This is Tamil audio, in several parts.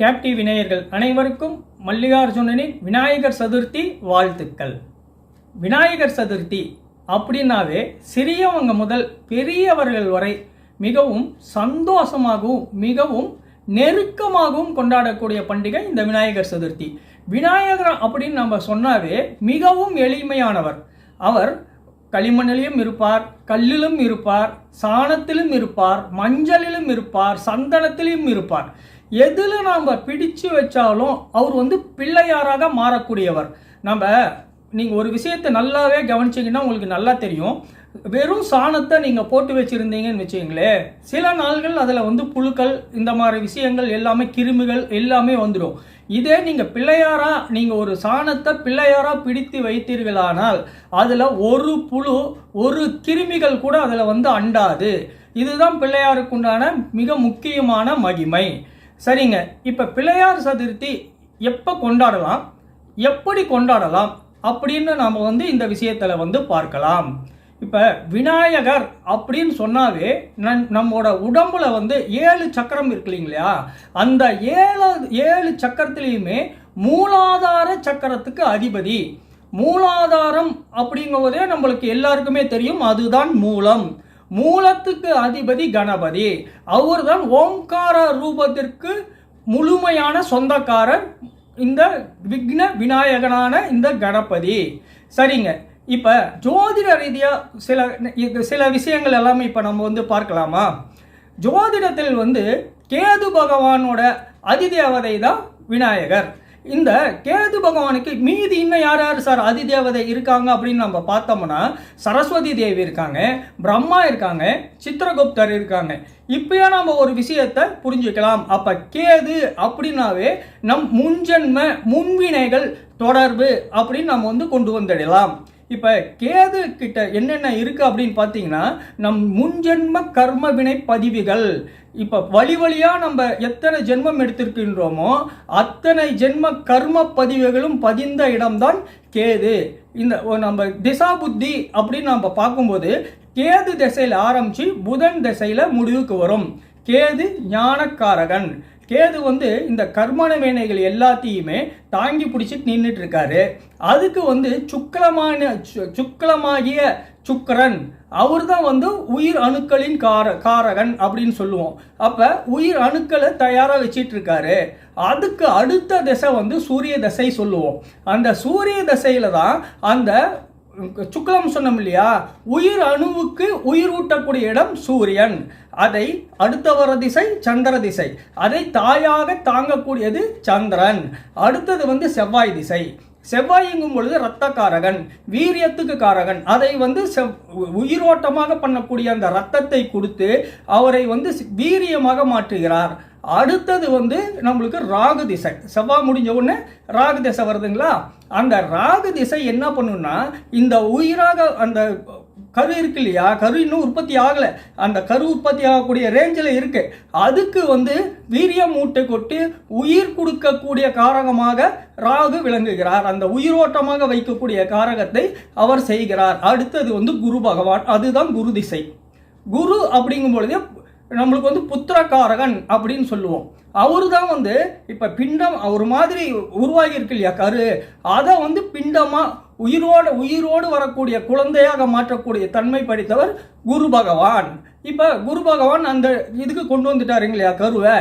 கேப்டி விநாயகர்கள் அனைவருக்கும் மல்லிகார்ஜுனனின் விநாயகர் சதுர்த்தி வாழ்த்துக்கள். விநாயகர் சதுர்த்தி அப்படின்னாவே சிறியவங்க முதல் பெரியவர்கள் வரை மிகவும் சந்தோஷமாகவும் மிகவும் நெருக்கமாகவும் கொண்டாடக்கூடிய பண்டிகை இந்த விநாயகர் சதுர்த்தி. விநாயகர் அப்படின்னு நம்ம சொன்னாவே மிகவும் எளிமையானவர். அவர் களிமண்ணிலும் இருப்பார் கல்லிலும் இருப்பார் சாணத்திலும் இருப்பார் மஞ்சளிலும் இருப்பார் சந்தனத்திலும் இருப்பார். எதில் நாம் பிடிச்சு வச்சாலும் அவர் வந்து பிள்ளையாராக மாறக்கூடியவர். நம்ம நீங்கள் ஒரு விஷயத்தை நல்லாவே கவனிச்சிங்கன்னா உங்களுக்கு நல்லா தெரியும். வெறும் சாணத்தை நீங்கள் போட்டு வச்சுருந்தீங்கன்னு வச்சுங்களேன் சில நாள்கள் அதில் வந்து புழுக்கள் இந்த மாதிரி விஷயங்கள் எல்லாமே கிருமிகள் எல்லாமே வந்துடும். இதே நீங்கள் பிள்ளையாரா நீங்கள் ஒரு சாணத்தை பிள்ளையாரா பிடித்து வைத்தீர்களானால் அதில் ஒரு புழு ஒரு கிருமிகள் கூட அதில் வந்து அண்டாது. இதுதான் பிள்ளையாருக்குண்டான மிக முக்கியமான மகிமை. சரிங்க. இப்போ பிள்ளையார் சதுர்த்தி எப்போ கொண்டாடலாம்? எப்படி கொண்டாடலாம்? அப்படின்னு நாம் வந்து இந்த விஷயத்தில் வந்து பார்க்கலாம். இப்போ விநாயகர் அப்படின்னு சொன்னாவே நன் நம்மோட உடம்புல வந்து ஏழு சக்கரம் இருக்கு இல்லைங்களா? அந்த ஏழு ஏழு சக்கரத்துலேயுமே மூலாதார சக்கரத்துக்கு அதிபதி. மூலாதாரம் அப்படிங்கும்போதே நம்மளுக்கு எல்லாருக்குமே தெரியும் அதுதான் மூலம். மூலத்துக்கு அதிபதி கணபதி. அவர்தான் ஓங்கார ரூபத்திற்கு முழுமையான சொந்தக்காரர் இந்த விக்ன விநாயகனான இந்த கணபதி. சரிங்க. இப்போ ஜோதிட ரீதியாக சில இது சில விஷயங்கள் எல்லாமே இப்போ நம்ம வந்து பார்க்கலாமா? ஜோதிடத்தில் வந்து கேது பகவானோட அதிதேவதை தான் விநாயகர். இந்த கேது பகவானுக்கு மீதி இன்னும் யார் யார் சார் அதிதேவதை இருக்காங்க அப்படின்னு நம்ம பார்த்தோம்னா சரஸ்வதி தேவி இருக்காங்க பிரம்மா இருக்காங்க சித்திரகுப்தர் இருக்காங்க. இப்பயே நம்ம ஒரு விஷயத்தை புரிஞ்சுக்கலாம். அப்ப கேது அப்படின்னாவே நம் முன்ஜென்ம முன்வினைகள் தொடர்பு அப்படின்னு நம்ம வந்து கொண்டு வந்துடலாம். இப்போ கேது கிட்ட என்னென்ன இருக்கு அப்படின்னு பார்த்தீங்கன்னா நம் முன்ஜென்ம கர்ம வினை பதிவுகள். இப்போ வழி வழியாக நம்ம எத்தனை ஜென்மம் எடுத்திருக்கின்றோமோ அத்தனை ஜென்ம கர்ம பதிவுகளும் பதிந்த இடம்தான் கேது. இந்த நம்ம திசா புத்தி அப்படின்னு நம்ம பார்க்கும்போது கேது திசையில் ஆரம்பித்து புதன் திசையில் முடிவுக்கு வரும். கேது ஞானக்காரகன். கேது வந்து இந்த கர்மண வேணைகள் எல்லாத்தையுமே தாங்கி பிடிச்சிட்டு நின்றுட்டு இருக்காரு அதுக்கு வந்து சுக்கலமான சு- சுக்கலமாகிய சுக்கரன் அவர் தான் வந்து உயிர் அணுக்களின் கார காரகன் அப்படின்னு சொல்லுவோம். அப்போ உயிர் அணுக்களை தயாராக வச்சிட்டு இருக்காரு அதுக்கு அடுத்த திசை வந்து சூரிய தசை சொல்லுவோம். அந்த சூரிய திசையில தான் அந்த சுக்லம் சொன்னோம் இல்லையா? உயிர் அணுவுக்கு உயிர் ஊட்டக்கூடிய இடம் சூரியன். அதை அடுத்த வர திசை சந்திர திசை. அதை தாயாக தாங்கக்கூடியது சந்திரன். அடுத்தது வந்து செவ்வாய் திசை. செவ்வாய்ங்கும் பொழுது இரத்தக்காரகன் வீரியத்துக்கு காரகன். அதை வந்து செவ் உயிரோட்டமாக பண்ணக்கூடிய அந்த ரத்தத்தை கொடுத்து அவரை வந்து வீரியமாக மாற்றுகிறார். அடுத்தது வந்து நம்மளுக்கு ராகு திசை. செவ்வாய் முடிஞ்ச உடனே ராகு திசை வருதுங்களா? அந்த ராகு திசை என்ன பண்ணுன்னா இந்த உயிராக அந்த கரு இருக்கு இல்லையா? கரு இன்னும் உற்பத்தி ஆகலை. அந்த கரு உற்பத்தி ஆகக்கூடிய ரேஞ்சில் இருக்கு. அதுக்கு வந்து வீரியம் மூட்டை கொட்டு உயிர் கொடுக்கக்கூடிய காரகமாக ராகு விளங்குகிறார். அந்த உயிரோட்டமாக வைக்கக்கூடிய காரகத்தை அவர் செய்கிறார். அடுத்தது வந்து குரு பகவான். அதுதான் குரு திசை. குரு அப்படிங்கும் பொழுது நம்மளுக்கு வந்து புத்திரக்காரகன் அப்படின்னு சொல்லுவோம். அவரு தான் வந்து இப்போ பிண்டம் அவர் மாதிரி உருவாகி இருக்கு இல்லையா கரு? அதை வந்து பிண்டமாக உயிரோடு உயிரோடு வரக்கூடிய குழந்தையாக மாற்றக்கூடிய தன்மை படைத்தவர் குரு பகவான். இப்போ குரு பகவான் அந்த இதுக்கு கொண்டு வந்துட்டாருங்க இல்லையா கருவை?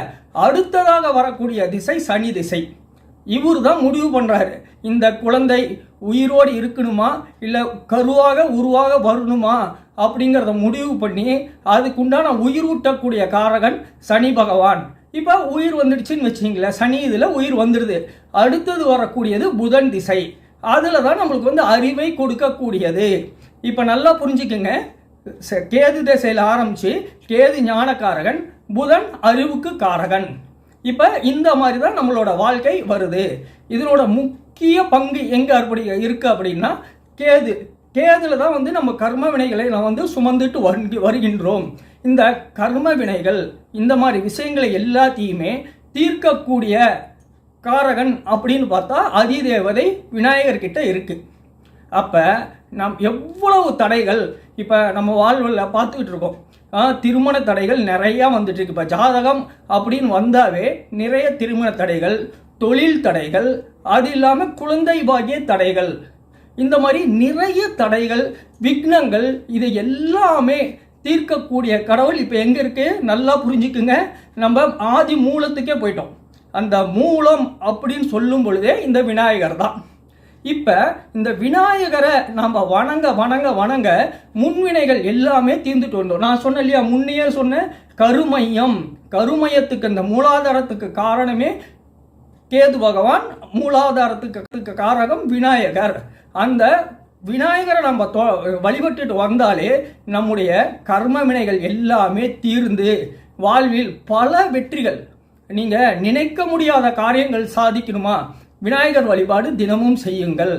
அடுத்ததாக வரக்கூடிய திசை சனி திசை. இவர் தான் முடிவு பண்ணுறாரு இந்த குழந்தை உயிரோடு இருக்கணுமா? இல்லை கருவாக உருவாக வரணுமா? அப்படிங்கிறத முடிவு பண்ணி அதுக்குண்டான உயிர் ஊட்டக்கூடிய காரகன் சனி பகவான். இப்போ உயிர் வந்துடுச்சுன்னு வச்சிங்களேன் சனி இதில் உயிர் வந்துடுது. அடுத்தது வரக்கூடியது புதன் திசை. அதில் தான் நம்மளுக்கு வந்து அறிவை கொடுக்கக்கூடியது. இப்போ நல்லா புரிஞ்சுக்கங்க. கேது திசையில் ஆரம்பித்து கேது ஞானக்காரகன் புதன் அறிவுக்கு காரகன். இப்போ இந்த மாதிரி தான் நம்மளோட வாழ்க்கை வருது. இதனோட முக்கிய பங்கு எங்கே அப்படி இருக்குது அப்படின்னா கேது. கேதுல தான் வந்து நம்ம கர்ம வினைகளை நான் வந்து சுமந்துட்டு வருகி வருகின்றோம். இந்த கர்ம வினைகள் இந்த மாதிரி விஷயங்களை எல்லாத்தையுமே தீர்க்கக்கூடிய காரகன் அப்படின்னு பார்த்தா அதிதேவதை விநாயகர்கிட்ட இருக்குது அப்போ நம் எவ்வளவு தடைகள் இப்போ நம்ம வாழ்வில் பார்த்துக்கிட்டு இருக்கோம். திருமண தடைகள் நிறையா வந்துட்டுருக்கு இப்போ ஜாதகம் அப்படின்னு வந்தாவே நிறைய திருமண தடைகள் தொழில் தடைகள் அது இல்லாமல் குழந்தை பாகிய தடைகள். இந்த மாதிரி நிறைய தடைகள் விக்னங்கள் இது எல்லாமே தீர்க்கக்கூடிய கடவுள் இப்போ எங்கே இருக்கு? நல்லா புரிஞ்சுக்குங்க. நம்ம ஆதி மூலத்துக்கே போயிட்டோம். அந்த மூலம் அப்படின்னு சொல்லும் பொழுதே இந்த விநாயகர் தான். இப்போ இந்த விநாயகரை நம்ம வணங்க வணங்க வணங்க முன்வினைகள் எல்லாமே தீர்ந்துட்டு வந்தோம். நான் சொன்னேன் இல்லையா முன்னையே சொன்னேன் கருமையம். கருமையத்துக்கு இந்த மூலாதாரத்துக்கு காரணமே கேது பகவான் மூலாதாரத்துக்கு காரகம் விநாயகர். அந்த விநாயகரை நம்ம தொ- வழிபட்டுட்டு வந்தாலே நம்முடைய கர்ம வினைகள் எல்லாமே தீர்ந்து வாழ்வில் பல வெற்றிகள். நீங்க நினைக்க முடியாத காரியங்கள் சாதிக்கணுமா? விநாயகர் வழிபாடு தினமும் செய்யுங்கள்.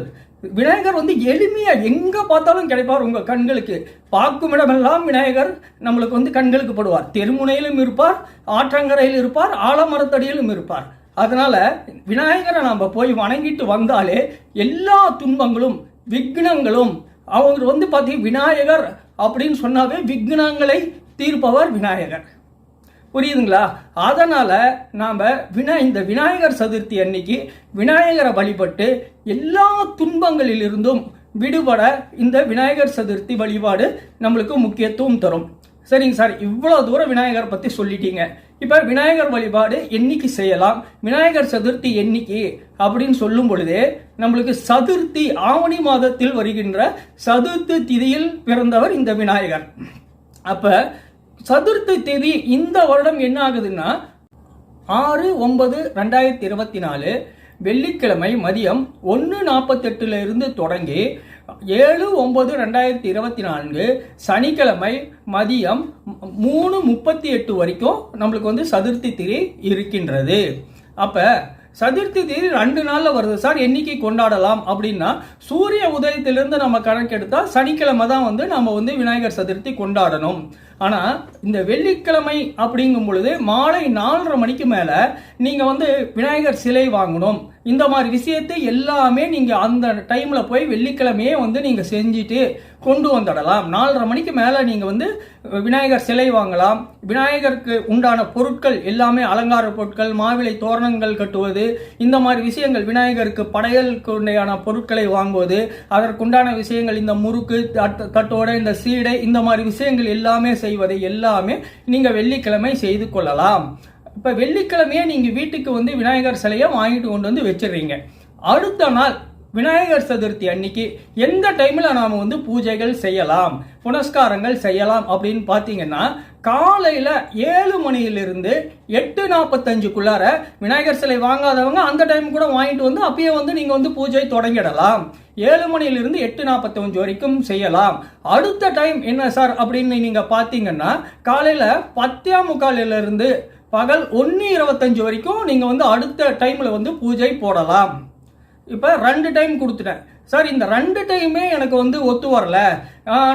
விநாயகர் வந்து எளிமையா எங்க பார்த்தாலும் கிடைப்பார் உங்க கண்களுக்கு. பார்க்கும் இடமெல்லாம் விநாயகர் நம்மளுக்கு வந்து கண்களுக்கு படுவார். தெருமுனையிலும் இருப்பார் ஆற்றங்கரையில் இருப்பார் ஆலமரத்தடியிலும் இருப்பார். அதனால விநாயகரை நாம் போய் வணங்கிட்டு வந்தாலே எல்லா துன்பங்களும் விக்னங்களும் அவங்க வந்து பார்த்தீங்க விநாயகர் அப்படின்னு சொன்னாவே விக்னங்களை தீர்ப்பவர் விநாயகர். புரியுதுங்களா? அதனால் நாம் வினா இந்த விநாயகர் சதுர்த்தி அன்னைக்கு விநாயகரை வழிபட்டு எல்லா துன்பங்களிலிருந்தும் விடுபட இந்த விநாயகர் சதுர்த்தி வழிபாடு நம்மளுக்கு முக்கியத்துவம் தரும். சரிங்க சார் இவ்வளோ தூரம் விநாயகரை பற்றி சொல்லிட்டீங்க. இப்போ விநாயகர் வழிபாடு என்னைக்கு செய்யலாம்? விநாயகர் சதுர்த்தி என்னைக்கு? அப்படின்னு சொல்லும் பொழுதே நம்மளுக்கு சதுர்த்தி ஆவணி மாதத்தில் வருகின்ற சதுர்த்தி திதியில் பிறந்தவர் இந்த விநாயகர். அப்போ சதுர்த்தி தேதி இந்த வருடம் என்ன ஆகுதுன்னா? ஆறு ஒன்பது ரெண்டாயிரத்தி இருபத்தி நாலு வெள்ளிக்கிழமை மதியம் ஒன்று நாற்பத்தெட்டுல இருந்து தொடங்கி ஏழு ஒன்பது ரெண்டாயிரத்தி இருபத்தி நான்கு சனிக்கிழமை மதியம் மூணு முப்பத்தி எட்டு வரைக்கும் நம்மளுக்கு வந்து சதுர்த்தி திரி இருக்கின்றது. அப்ப சதுர்த்தி தேதி ரெண்டு நாள்ல வருது. சார் என்னைக்கு கொண்டாடலாம் அப்படின்னா சூரிய உதயத்திலிருந்து நம்ம கணக்கெடுத்தா சனிக்கிழமை தான் வந்து நம்ம வந்து விநாயகர் சதுர்த்தி கொண்டாடணும். ஆனால் இந்த வெள்ளிக்கிழமை அப்படிங்கும் பொழுது மாலை நாலரை மணிக்கு மேலே நீங்கள் வந்து விநாயகர் சிலை வாங்கணும். இந்த மாதிரி விஷயத்தை எல்லாமே நீங்கள் அந்த டைமில் போய் வெள்ளிக்கிழமையே வந்து நீங்கள் செஞ்சுட்டு கொண்டு வந்துடலாம். நாலரை மணிக்கு மேலே நீங்கள் வந்து விநாயகர் சிலை வாங்கலாம். விநாயகருக்கு உண்டான பொருட்கள் எல்லாமே அலங்கார பொருட்கள் மாவிலை தோரணங்கள் கட்டுவது இந்த மாதிரி விஷயங்கள் விநாயகருக்கு படையலுக்கு உண்டையான பொருட்களை வாங்குவது அதற்குண்டான விஷயங்கள் இந்த முறுக்கு தட்டு- தட்டோட இந்த சீடை இந்த மாதிரி விஷயங்கள் எல்லாமே செய்வதை எல்லாமே நீங்கள் வெள்ளிக்கிழமை செய்து கொள்ளலாம். இப்போ வெள்ளிக்கிழமையே நீங்கள் வீட்டுக்கு வந்து விநாயகர் சிலையை வாங்கிட்டு கொண்டு வந்து வச்சிடுறீங்க. அடுத்த நாள் விநாயகர் சதுர்த்தி அன்னைக்கு எந்த டைமில் நாம வந்து பூஜைகள் செய்யலாம் புனஸ்காரங்கள் செய்யலாம் அப்படின்னு பார்த்தீங்கன்னா காலையில் ஏழு மணியிலிருந்து எட்டு நாற்பத்தஞ்சுக்குள்ளார விநாயகர் சிலை வாங்காதவங்க அந்த டைம் கூட வாங்கிட்டு வந்து அப்பயே வந்து நீங்கள் வந்து பூஜை தொடங்கிடலாம். ஏழு மணியிலிருந்து எட்டு நாற்பத்தஞ்சு வரைக்கும் செய்யலாம். அடுத்த டைம் என்ன சார் அப்படின்னு நீங்கள் பார்த்தீங்கன்னா காலையில் பத்தே முக்காலிலிருந்து பகல் ஒன்று இருபத்தஞ்சு வரைக்கும் நீங்கள் வந்து அடுத்த டைமில் வந்து பூஜை போடலாம். இப்போ ரெண்டு டைம் கொடுத்துட்டேன். சார் இந்த ரெண்டு டைமே எனக்கு வந்து ஒத்து வரல.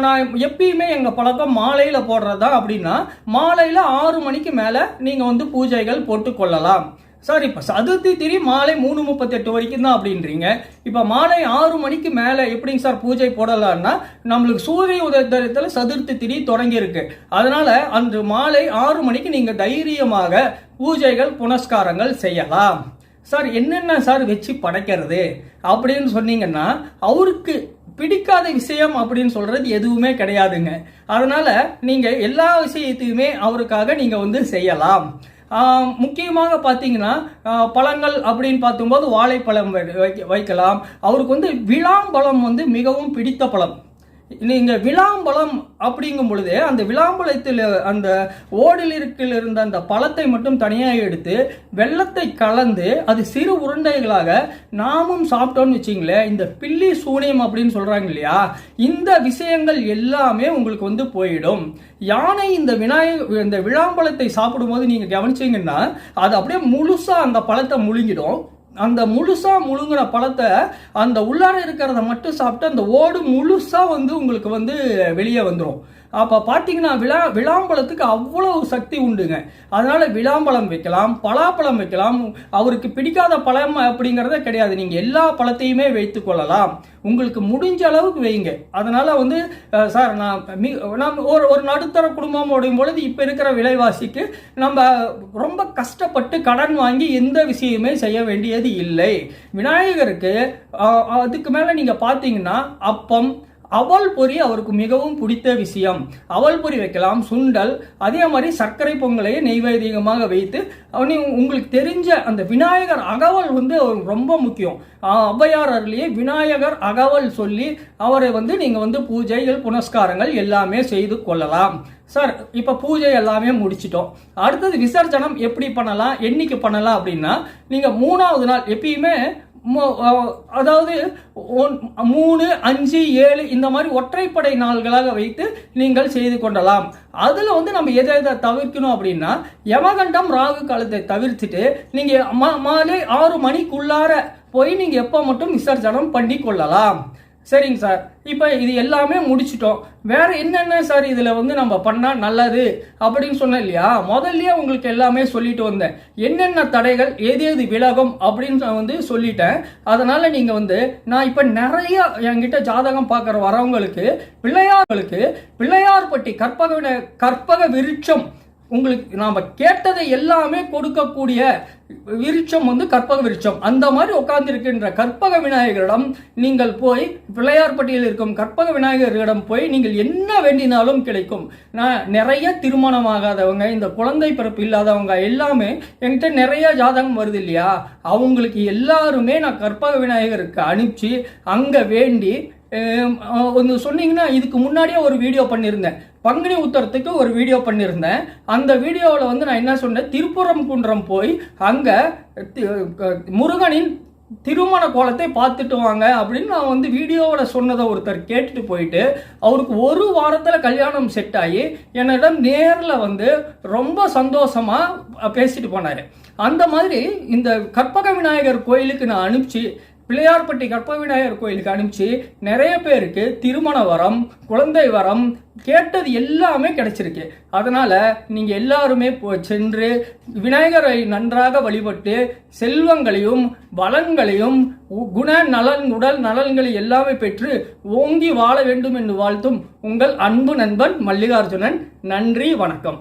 நான் எப்பயுமே எங்கள் பழக்கம் மாலையில் போடுறது தான் அப்படின்னா மாலையில் ஆறு மணிக்கு மேலே நீங்கள் வந்து பூஜைகள் போட்டு கொள்ளலாம். சார் இப்போ சதுர்த்தி திரி மாலை மூணு முப்பத்தெட்டு வரைக்கும் தான் அப்படின்றீங்க. இப்போ மாலை ஆறு மணிக்கு மேலே எப்படிங்க சார் பூஜை போடலாம்னா நம்மளுக்கு சூரிய உதயத்தில் சதுர்த்தி திரி தொடங்கியிருக்கு. அதனால் அன்று மாலை ஆறு மணிக்கு நீங்கள் தைரியமாக பூஜைகள் புனஸ்காரங்கள் செய்யலாம். சார் என்னென்ன சார் வச்சு படைக்கிறது அப்படின்னு சொன்னீங்கன்னா அவருக்கு பிடிக்காத விஷயம் அப்படின்னு சொல்றது எதுவுமே கிடையாதுங்க. அதனால நீங்க எல்லா விஷயத்தையுமே அவருக்காக நீங்க வந்து செய்யலாம். முக்கியமாக பார்த்தீங்கன்னா பழங்கள் அப்படின்னு பார்த்தும்போது வாழைப்பழம் வை- வைக்க- வைக்கலாம். அவருக்கு வந்து விளாம்பழம் வந்து மிகவும் பிடித்த பழம். நீங்கள் விளாம்பழம் அப்படிங்கும் பொழுது அந்த விளாம்பழத்தில் அந்த ஓடில் இருக்கில் இருந்த அந்த பழத்தை மட்டும் தனியாக எடுத்து வெள்ளத்தை கலந்து அது சிறு உருண்டைகளாக நாமும் சாப்பிட்டோம்னு வச்சிங்களேன் இந்த பில்லி சூனியம் அப்படின்னு சொல்கிறாங்க இல்லையா இந்த விஷயங்கள் எல்லாமே உங்களுக்கு வந்து போயிடும். யானை இந்த விநாயக இந்த விளாம்பழத்தை சாப்பிடும்போது நீங்கள் கவனிச்சிங்கன்னா அது அப்படியே முழுசாக அந்த பழத்தை முழுங்கிடும். அந்த முழுசா முழுங்கின பழத்தை அந்த உள்ளார இருக்கிறத மட்டும் சாப்பிட்டு அந்த ஓடு முழுசா வந்து உங்களுக்கு வந்து வெளியே வந்துடும் அப்போ பார்த்தீங்கன்னா விழா விளாம்பழத்துக்கு அவ்வளவு சக்தி உண்டுங்க. அதனால் விளாம்பழம் வைக்கலாம் பலாப்பழம் வைக்கலாம். அவருக்கு பிடிக்காத பழம் அப்படிங்கிறத கிடையாது. நீங்கள் எல்லா பழத்தையுமே வைத்து கொள்ளலாம். உங்களுக்கு முடிஞ்ச அளவுக்கு வைங்க. அதனால் வந்து சார் நான் மி- நாம் ஒரு ஒரு நடுத்தர குடும்பம் பொழுது இப்போ இருக்கிற விலைவாசிக்கு நம்ம ரொம்ப கஷ்டப்பட்டு கடன் வாங்கி எந்த விஷயமே செய்ய வேண்டியது இல்லை. விநாயகருக்கு அதுக்கு மேலே நீங்கள் பார்த்தீங்கன்னா அப்பம் அவல் பொரி அவருக்கு மிகவும் பிடித்த விஷயம். அவல் பொரி வைக்கலாம் சுண்டல் அதே மாதிரி சர்க்கரை பொங்கலையே நெய்வேதிகமாக வைத்து அவனி உங்களுக்கு தெரிஞ்ச அந்த விநாயகர் அகவல் வந்து அவருக்கு ரொம்ப முக்கியம். ஔவையார் அருளியே விநாயகர் அகவல் சொல்லி அவரை வந்து நீங்கள் வந்து பூஜைகள் புனஸ்காரங்கள் எல்லாமே செய்து கொள்ளலாம். சார் இப்போ பூஜை எல்லாமே முடிச்சிட்டோம். அடுத்தது விசர்ஜனம் எப்படி பண்ணலாம் என்னைக்கு பண்ணலாம் அப்படின்னா நீங்கள் மூணாவது நாள் எப்பயுமே அதாவது ஒன்- மூணு அஞ்சு ஏழு இந்த மாதிரி ஒற்றைப்படை நாள்களாக வைத்து நீங்கள் செய்து கொள்ளலாம். அதில் வந்து நம்ம எதை எதை தவிர்க்கணும் அப்படின்னா யமகண்டம் ராகு காலத்தை தவிர்த்துட்டு நீங்கள் மா மாலை ஆறு மணிக்குள்ளார போய் நீங்கள் எப்போ மட்டும் விசர்ஜனம் பண்ணி கொள்ளலாம். சரிங்க சார். இப்போ இது எல்லாமே முடிச்சிட்டோம். வேற என்னென்ன சார் இதில் வந்து நம்ம பண்ணால் நல்லது அப்படின்னு சொன்னேன் இல்லையா? முதல்லயே உங்களுக்கு எல்லாமே சொல்லிட்டு வந்தேன். என்னென்ன தடைகள் எது எது விலகும் அப்படின்னு நான் வந்து சொல்லிட்டேன். அதனால நீங்கள் வந்து நான் இப்போ நிறைய என்கிட்ட ஜாதகம் பார்க்குற வரவங்களுக்கு பிள்ளையார்களுக்கு பிள்ளையார்பட்டி கற்பக கற்பக விருட்சம் உங்களுக்கு நாம் கேட்டதை எல்லாமே கொடுக்கக்கூடிய விருட்சம் வந்து கற்பக விருட்சம். அந்த மாதிரி உட்கார்ந்திருக்கின்ற கற்பக விநாயகரிடம் நீங்கள் போய் பிள்ளையார்பட்டியில் இருக்கும் கற்பக விநாயகரிடம் போய் நீங்கள் என்ன வேண்டினாலும் கிடைக்கும். நான் நிறைய திருமணம் ஆகாதவங்க இந்த குழந்தை பிறப்பு இல்லாதவங்க எல்லாமே என்கிட்ட நிறைய ஜாதகம் வருது இல்லையா? அவங்களுக்கு எல்லாருமே நான் கற்பக விநாயகருக்கு அனுப்பிச்சு அங்கே வேண்டி ஒன்று சொன்னீங்கன்னா இதுக்கு முன்னாடியே ஒரு வீடியோ பண்ணியிருந்தேன் பங்குனி உத்தரத்துக்கு ஒரு வீடியோ பண்ணியிருந்தேன் அந்த வீடியோவில் வந்து நான் என்ன சொன்னேன்? திருப்புறம் குன்றம் போய் அங்கே முருகனின் திருமண கோலத்தை பார்த்துட்டு வாங்க அப்படின்னு நான் வந்து வீடியோவில் சொன்னதை ஒருத்தர் கேட்டுட்டு போயிட்டு அவருக்கு ஒரு வாரத்தில் கல்யாணம் செட் ஆகி என்னிடம் நேரில் வந்து ரொம்ப சந்தோஷமாக பேசிட்டு போனார். அந்த மாதிரி இந்த கற்பக விநாயகர் கோயிலுக்கு நான் அனுப்பிச்சு பிள்ளையார்பட்டி கற்ப விநாயகர் கோயிலுக்கு அனுப்பிச்சு நிறைய பேருக்கு திருமண வரம் குழந்தை வரம் கேட்டது எல்லாமே கிடைச்சிருக்கு. அதனால நீங்கள் எல்லாருமே போ- சென்று விநாயகரை நன்றாக வழிபட்டு செல்வங்களையும் வளங்களையும் உ- குண நலன் உடல் நலன்களை எல்லாமே பெற்று ஓங்கி வாழ வேண்டும் என்று வாழ்த்தும் உங்கள் அன்பு நண்பன் மல்லிகார்ஜுனன். நன்றி வணக்கம்.